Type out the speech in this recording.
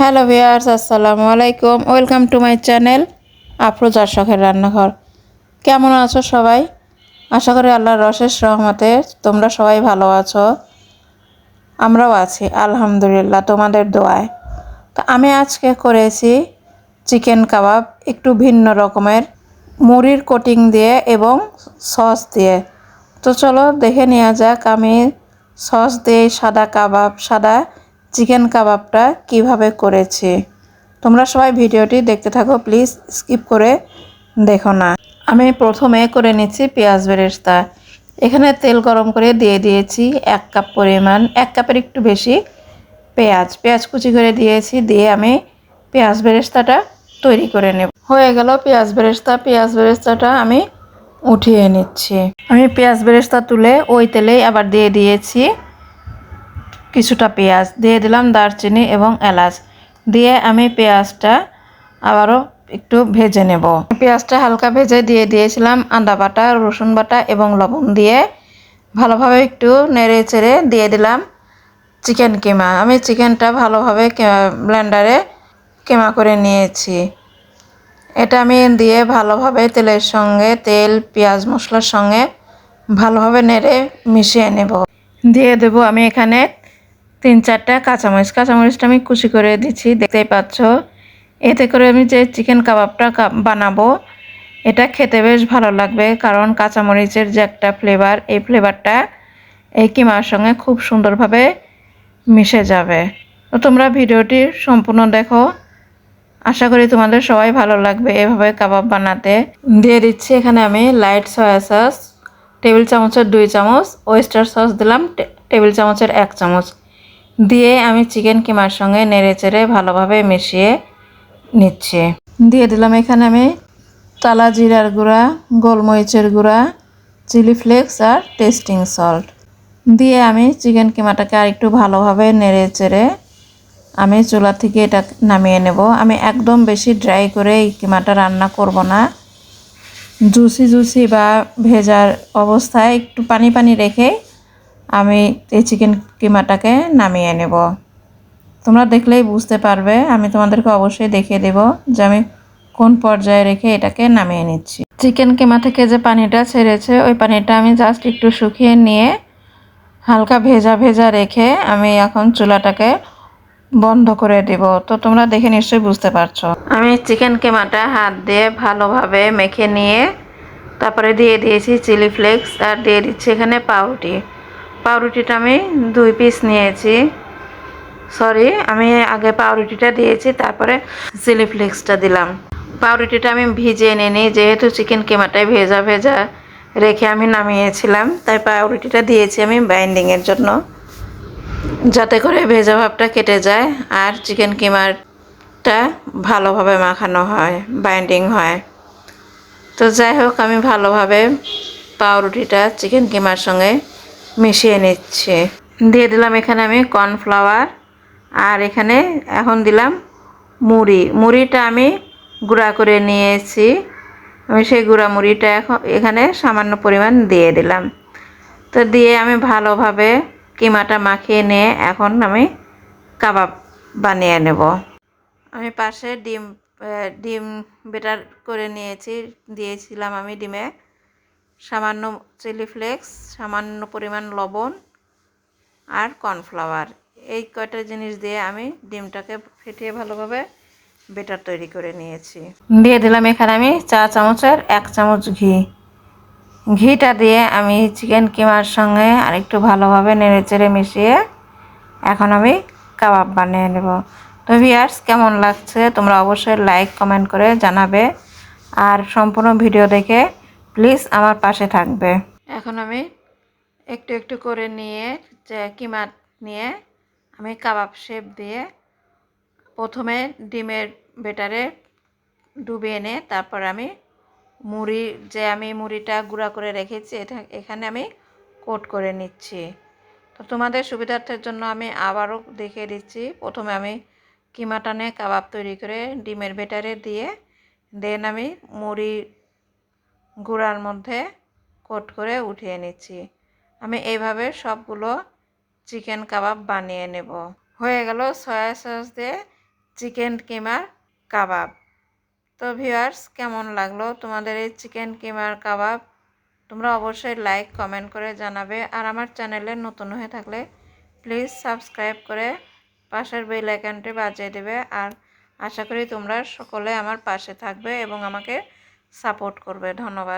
Hello viewers আসসালামু আলাইকুম। Welcome to my channel আফরোজার শখের রান্নাঘর। কেমন আছো সবাই? আশা করি আল্লাহর রশেষ রহমতে তোমরা সবাই ভালো আছো। আমরাও আছি, আলহামদুলিল্লাহ, তোমাদের দোয়ায়। তো আমি আজকে করেছি চিকেন কাবাব, একটু ভিন্ন রকমের। মুড়ির কোটিং দিয়ে এবং সস দিয়ে। তো চলো দেখে নেওয়া যাক, আমি সস দিয়ে সাদা কাবাব, সাদা চিকেন কাবাবটা কীভাবে করেছি? তোমরা সবাই ভিডিওটি দেখতে থাকো, প্লিজ স্কিপ করে দেখো না। আমি প্রথমে করে নিচ্ছি পেঁয়াজ বেরেস্তা। এখানে তেল গরম করে দিয়ে দিয়েছি এক কাপ পরিমাণ, এক কাপের একটু বেশি পেঁয়াজ। পেঁয়াজ কুচি করে দিয়েছি, দিয়ে আমি পেঁয়াজ বেরেস্তাটা তৈরি করে নেব। হয়ে গেল পেঁয়াজ বেরেস্তা। পেঁয়াজ বেরেস্তাটা আমি উঠিয়ে নিচ্ছি। আমি পেঁয়াজ বেরেস্তা তুলে ওই তেলেই আবার দিয়ে দিয়েছি কিছুটা পেঁয়াজ, দিয়ে দিলাম দারচিনি এবং এলাচ। দিয়ে আমি পেঁয়াজটা আবারও একটু ভেজে নেব। পেঁয়াজটা হালকা ভেজে দিয়ে দিয়েছিলাম আদা বাটা, রসুন বাটা এবং লবণ দিয়ে। ভালোভাবে একটু নেড়ে চেড়ে দিয়ে দিলাম চিকেন কিমা। আমি চিকেনটা ভালোভাবে ব্লেন্ডারে কিমা করে নিয়েছি। এটা আমি দিয়ে ভালোভাবে তেলের সঙ্গে, তেল, পেঁয়াজ মশলার সঙ্গে ভালোভাবে নেড়ে মিশিয়ে নেব। দিয়ে দেব আমি এখানে তিন চারটা কাঁচামরিচ, কাঁচামরিচটা আমি কুচি করে দিচ্ছি, দেখতেই পাচ্ছ। এতে করে আমি যে চিকেন কাবাবটা বানাবো, এটা খেতে বেশ ভালো লাগবে, কারণ কাঁচামরিচের যে একটা ফ্লেভার এই ফ্লেভারটা এই কিমার সঙ্গে খুব সুন্দরভাবে মিশে যাবে। তো তোমরা ভিডিওটি সম্পূর্ণ দেখো। আশা করি তোমাদের সবাই ভালো লাগবে এভাবে কাবাব বানাতে। দিয়ে দিচ্ছি এখানে আমি লাইট সয়া সস টেবিল চামচের দুই চামচ ওয়েস্টার সস দিলাম, টেবিল চামচের এক চামচ। দিয়ে আমি চিকেন কিমার সঙ্গে নেড়ে চেড়ে ভালোভাবে মিশিয়ে নিচ্ছি। দিয়ে দিলাম এখানে আমি তালা জিরার গুঁড়া, গোলমরিচের গুঁড়া, চিলি ফ্লেক্স আর টেস্টিং সল্ট। দিয়ে আমি চিকেন কিমাটাকে আর একটু ভালোভাবে নেড়ে চেড়ে আমি চুলা থেকে এটা নামিয়ে নেব। আমি একদম বেশি ড্রাই করে এই কিমাটা রান্না করব না। জুসি জুসি বা ভেজার অবস্থায় একটু পানি পানি রেখে আমি এই চিকেন কিমাটাকে নামিয়ে নেব। তোমরা দেখলেই বুঝতে পারবে, আমি তোমাদেরকে অবশ্যই দেখিয়ে দেব যে আমি কোন পর্যায়ে রেখে এটাকে নামিয়ে নিচ্ছি। চিকেন কিমা থেকে যে পানিটা ছেড়েছে, ওই পানিটা আমি জাস্ট একটু শুকিয়ে নিয়ে হালকা ভেজা ভেজা রেখে আমি এখন চুলাটাকে বন্ধ করে দেব। তো তোমরা দেখে নিশ্চয়ই বুঝতে পারছ। আমি চিকেন কেমাটা হাত দিয়ে ভালোভাবে মেখে নিয়ে তারপরে দিয়ে দিয়েছি চিলি ফ্লেক্স আর দিয়ে দিচ্ছি এখানে পাউরুটি। পাউরুটিটা আমি দুই পিস নিয়েছি। সরি আমি আগে পাউরুটিটা দিয়েছি, তারপরে চিলি ফ্লেক্সটা দিলাম। পাউরুটিটা আমি ভিজিয়ে নিই যেহেতু চিকেন কেমাটায় ভেজা ভেজা রেখে আমি নামিয়েছিলাম, তাই পাউরুটিটা দিয়েছি আমি বাইন্ডিংয়ের জন্য। যাতে করে ভেজা ভাবটা কেটে যায়, আর চিকেন কিমারটা ভালোভাবে মাখানো হয় বাইন্ডিং হয়। তো যাই হোক, আমি ভালোভাবে পাউরুটিটা চিকেন কিমার সঙ্গে মিশিয়ে নিচ্ছি। দিয়ে দিলাম এখানে আমি কর্নফ্লাওয়ার। আর এখানে এখন দিলাম মুড়ি। মুড়িটা আমি গুঁড়া করে নিয়েছি। আমি সেই গুঁড়া মুড়িটা এখন এখানে সামান্য পরিমাণ দিয়ে দিলাম। তো দিয়ে আমি ভালোভাবে কিমাটা মাখিয়ে নিয়ে এখন আমি কাবাব বানিয়ে নেব। আমি পাশে ডিম ডিম বেটার করে নিয়েছি। দিয়েছিলাম আমি ডিমে। সামান্য চিলি ফ্লেক্স, সামান্য পরিমাণ লবণ আর কর্নফ্লাওয়ার। এই কয়টা জিনিস দিয়ে আমি ডিমটাকে ফেটিয়ে ভালোভাবে বেটার তৈরি করে নিয়েছি। দিয়ে দিলাম এখানে আমি চা চামচের এক চামচ ঘি। ঘিটা দিয়ে আমি চিকেন কিমার সঙ্গে আরেকটু ভালোভাবে নেড়ে চেড়ে মিশিয়ে এখন আমি কাবাব বানিয়ে নেব। তো ভিয়ার্স কেমন লাগছে? তোমরা অবশ্যই লাইক, কমেন্ট করে জানাবে। আর সম্পূর্ণ ভিডিও দেখে প্লিজ আমার পাশে থাকবে। এখন আমি একটু একটু করে নিয়ে যে কিমা নিয়ে আমি কাবাব শেপ দিয়ে প্রথমে ডিমের বেটারে ডুবিয়ে এনে তারপর আমি মুড়ি, যে আমি মুড়িটা গুঁড়া করে রেখেছি, এটা এখানে আমি কোট করে নিচ্ছি। তো তোমাদের সুবিধার্থের জন্য আমি আবারও দেখিয়ে দিচ্ছি। প্রথমে আমি কিমাটানে কাবাব তৈরি করে ডিমের বেটারে দিয়ে, দেন আমি মুড়ি গুঁড়ার মধ্যে কোট করে উঠিয়ে নিচ্ছি। আমি এইভাবে সবগুলো চিকেন কাবাব বানিয়ে নেব। হয়ে গেল সয়া সস দিয়ে চিকেন কিমার কাবাব। তো ভিউয়ার্স, কেমন লাগল তোমাদের এই চিকেন কিমার কাবাব? তোমরা অবশ্যই লাইক, কমেন্ট করে জানাবে। আর আমার চ্যানেলে নতুন হয়ে থাকলে প্লিজ সাবস্ক্রাইব করে পাশের বেল আইকনটি বাজিয়ে দেবে। আর আশা করি তোমরা সকলে আমার পাশে থাকবে এবং আমাকে সাপোর্ট করবে ধন্যবাদ।